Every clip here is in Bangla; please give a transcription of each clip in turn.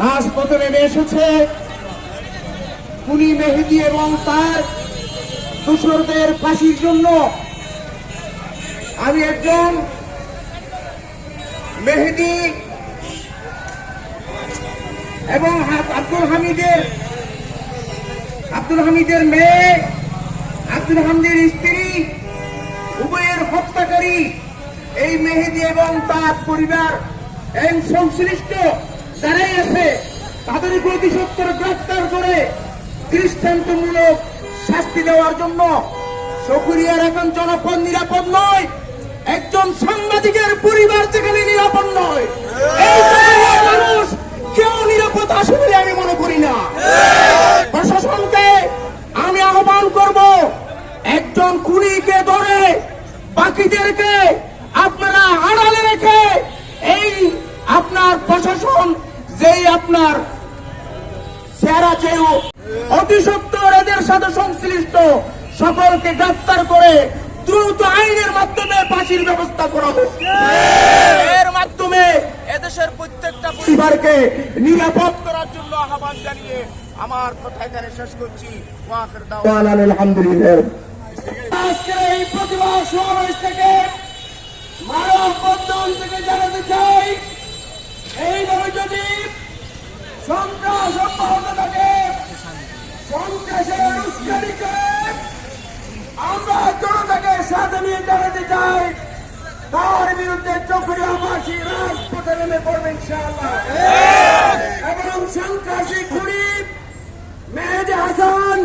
রাজপথে নেমে এসেছে কুলি মেহেদি এবং তার দোসরদের ফাঁসির জন্য। আমি একজন মেহেদি এবং আব্দুল হামিদের আব্দুল হামিদের মেয়ে, আব্দুল হামিদের স্ত্রী, উভয়ের হত্যাকারী এই মেহেদি এবং তার পরিবার এবং সংশ্লিষ্ট যারাই আছে। তাদের প্রতি সত্তর গ্রেফতার করে দৃষ্টান্তমূলক শাস্তি দেওয়ার জন্য সকুরিয়ার এখন জনপদ নিরাপদ নয়, একজন সাংবাদিকের পরিবার যেখানে নিরাপদ নয়। এই মানুষ কেউ নিরাপদ আসবে আমি মনে করি না। আপনার সেরা যেও অতি সত্তর এদের সাথে সংশ্লিষ্ট সকলকে গ্রেফতার করে দ্রুত আইনের মাধ্যমে ফাঁসির ব্যবস্থা করা হোক। এর মাধ্যমে এদেশের প্রত্যেকটা পরিবারকে নিরাপদ করার জন্য আহ্বান জানিয়ে আমার কথা এখানে শেষ করছি। আলহামদুলিল্লাহ। আজকের এই প্রতিবাদ সমাবেশ থেকে মানব বন্ধন থেকে জানাতে চাই এইভাবে যদি সন্ত্রাস অব্যাহত থাকে সন্ত্রাসের উস্কানি করে আমরা জনতাকে সাথে নিয়ে জানাতে চাই। তার বিরুদ্ধে ফাঁসি রাজপথে নেমে পড়বে ইনশাআল্লাহ। এবং সন্ত্রাসী খুনি মেহেদি হাসান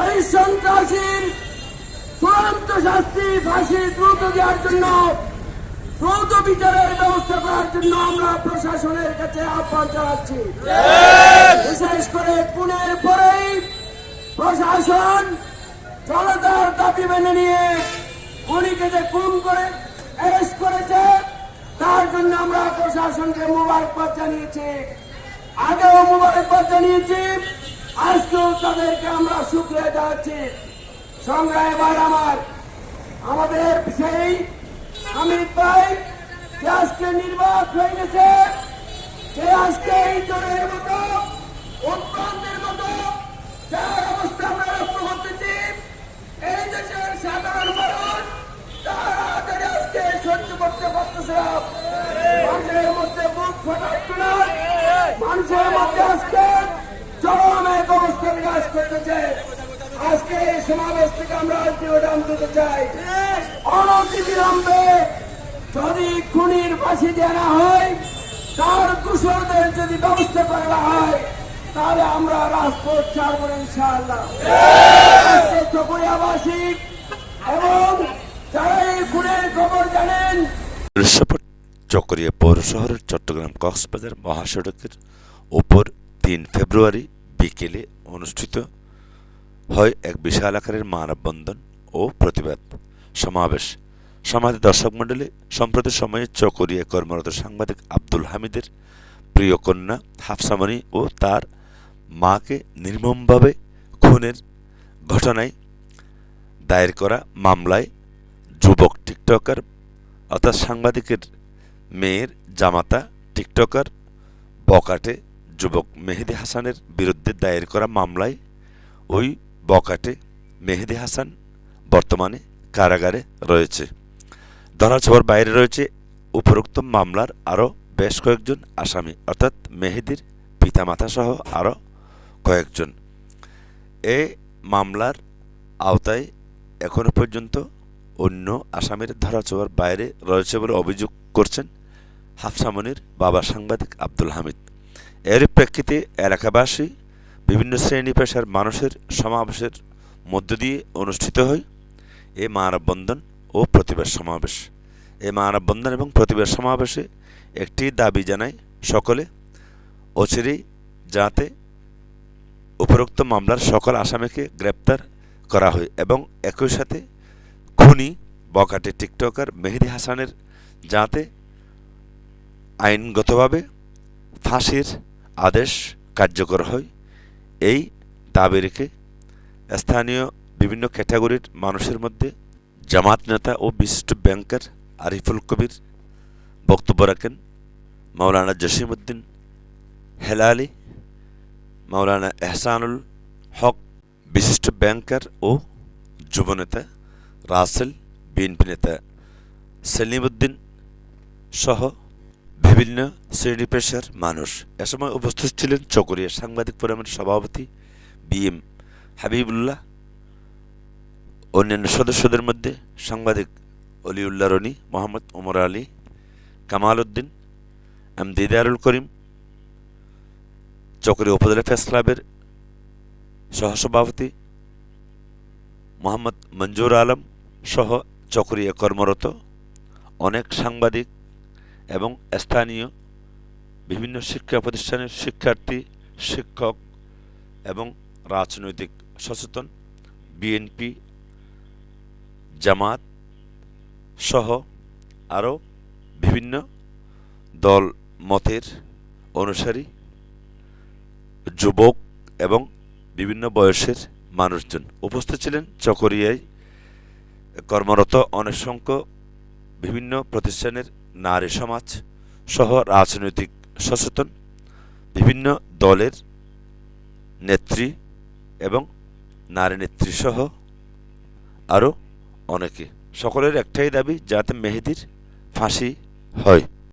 ওই সন্ত্রাসীর চূড়ান্ত শাস্তি ফাঁসি দ্রুত দেওয়ার জন্য দ্রুত বিচারের ব্যবস্থা করার জন্য আমরা প্রশাসনের কাছে আহ্বান জানাচ্ছি। বিশেষ করে পুনের পরেই প্রশাসন জনতার দাবি মেনে নিয়ে উনিকে যে খুন করে অ্যারেস্ট করেছে, তার জন্য আমরা প্রশাসনকে মোবারকবাদ জানিয়েছি। আগেও মোবারকবাদ জানিয়েছি, আজকেও তাদেরকে আমরা শুক্রিয়া জানাচ্ছি। সংগ্রামে ভাই আমার, আমাদের সেই আজকে নির্বাক হয়ে গেছে যে আজকে এই জনের মতো উৎপাদনের মতো, যার অবস্থা আমরা লক্ষ্য করতেছি, এই দেশের সাধারণ মানুষ, তারা আজকে সহ্য করতে পারতেছে মানুষের মধ্যে বুক ফাটাচ্ছ না। মানুষের মধ্যে আজকে চরম এক অবস্থা বিরাজ করতেছে। আজকে এই সমাবেশ থেকে আমরা আলটিমেটাম দিতে চাই। অনতি বিলম্বে যদি খুনির ফাঁসি দেওয়া হয়, তার কুশলদের যদি ব্যবস্থা করা হয়, তাহলে আমরা রাজপথ ছাড়বো ইনশাআল্লাহ। চকরিয়াবাসী এবং যারা এই খুনের খবর জানেন চকরিয়া পৌর শহরের চট্টগ্রাম কক্সবাজার মহাসড়কের ওপর তিন ফেব্রুয়ারি বিকেলে অনুষ্ঠিত হয় এক বিশাল আকারের মানববন্ধন ও প্রতিবাদ সমাবেশ। সমাজের দর্শক মণ্ডলী, সম্প্রতি সময়ে চকরিয়া কর্মরত সাংবাদিক আব্দুল হামিদের প্রিয় কন্যা হাফসামণি ও তার মাকে নির্মমভাবে খুনের ঘটনায় দায়ের করা মামলায় যুবক টিকটকার অর্থাৎ সাংবাদিকের মেয়ের জামাতা টিকটকার বকাটে যুবক মেহেদি হাসানের বিরুদ্ধে দায়ের করা মামলায় ওই বকাটে মেহেদি হাসান বর্তমানে কারাগারে রয়েছে। ধরাছোঁয়ার বাইরে রয়েছে উপরোক্ত মামলার আরও বেশ কয়েকজন আসামি, অর্থাৎ মেহেদির পিতামাতা সহ আরও কয়েকজন। এ মামলার আওতায় এখনও পর্যন্ত অন্য আসামির ধরাছোঁয়ার বাইরে রয়েছে বলে অভিযোগ করছেন হাফসামনির বাবা সাংবাদিক আব্দুল হামিদ। এর প্রেক্ষিতে এলাকাবাসী বিভিন্ন শ্রেণি পেশার মানুষের সমাবেশের মধ্য দিয়ে অনুষ্ঠিত হয় এ মানববন্ধন। ও প্রতিবাদ সমাবেশ। এই মানববন্ধন এবং প্রতিবাদ সমাবেশে একটি দাবি জানায় সকলে, অচিরেই যাতে উপরোক্ত মামলার সকল আসামিকে গ্রেপ্তার করা হয় এবং একই সাথে খুনি বকাটে টিকটকার মেহেদি হাসানের যাতে আইনগতভাবে ফাঁসির আদেশ কার্যকর হয়, এই দাবি রেখে স্থানীয় বিভিন্ন ক্যাটাগরির মানুষের মধ্যে জামাত নেতা ও বিশিষ্ট ব্যাংকার আরিফুল কবির, বক্তব্য রাখেন মাওলানা জসিমউদ্দিন হেলালি, মাওলানা এহসানুল হক, বিশিষ্ট ব্যাংকার ও যুবনেতা রাসেল, বিএনপি নেতা সেলিমউদ্দিন সহ বিভিন্ন শ্রেণি পেশার মানুষ। এ সময় উপস্থিত ছিলেন চকরিয়া সাংবাদিক ফোরামের সভাপতি বি এম হাবিবুল্লাহ অন্যান্য সদস্যদের মধ্যে সাংবাদিক অলিউল্লাহ রনি, মোহাম্মদ ওমর আলী, কামাল উদ্দিন, এম দিদারুল করিম চকরিয়া উপজেলা প্রেস ক্লাবের সহসভাপতি মোহাম্মদ মঞ্জুর আলম সহ চকরিয়া কর্মরত অনেক সাংবাদিক এবং স্থানীয় বিভিন্ন শিক্ষা প্রতিষ্ঠানের শিক্ষার্থী, শিক্ষক এবং রাজনৈতিক সচেতন, বিএনপি জামাত সহ আরও বিভিন্ন দল মতের অনুসারী, যুবক এবং বিভিন্ন বয়সের মানুষজন উপস্থিত ছিলেন। চকরিয়ায় কর্মরত অনেক সংখ্যক বিভিন্ন প্রতিষ্ঠানের নারী সমাজ সহ রাজনৈতিক সচেতন বিভিন্ন দলের নেত্রী এবং নারী নেত্রী সহ আরও অনেকে। সকলের একটাই দাবি যাতে মেহেদির ফাঁসি হয়।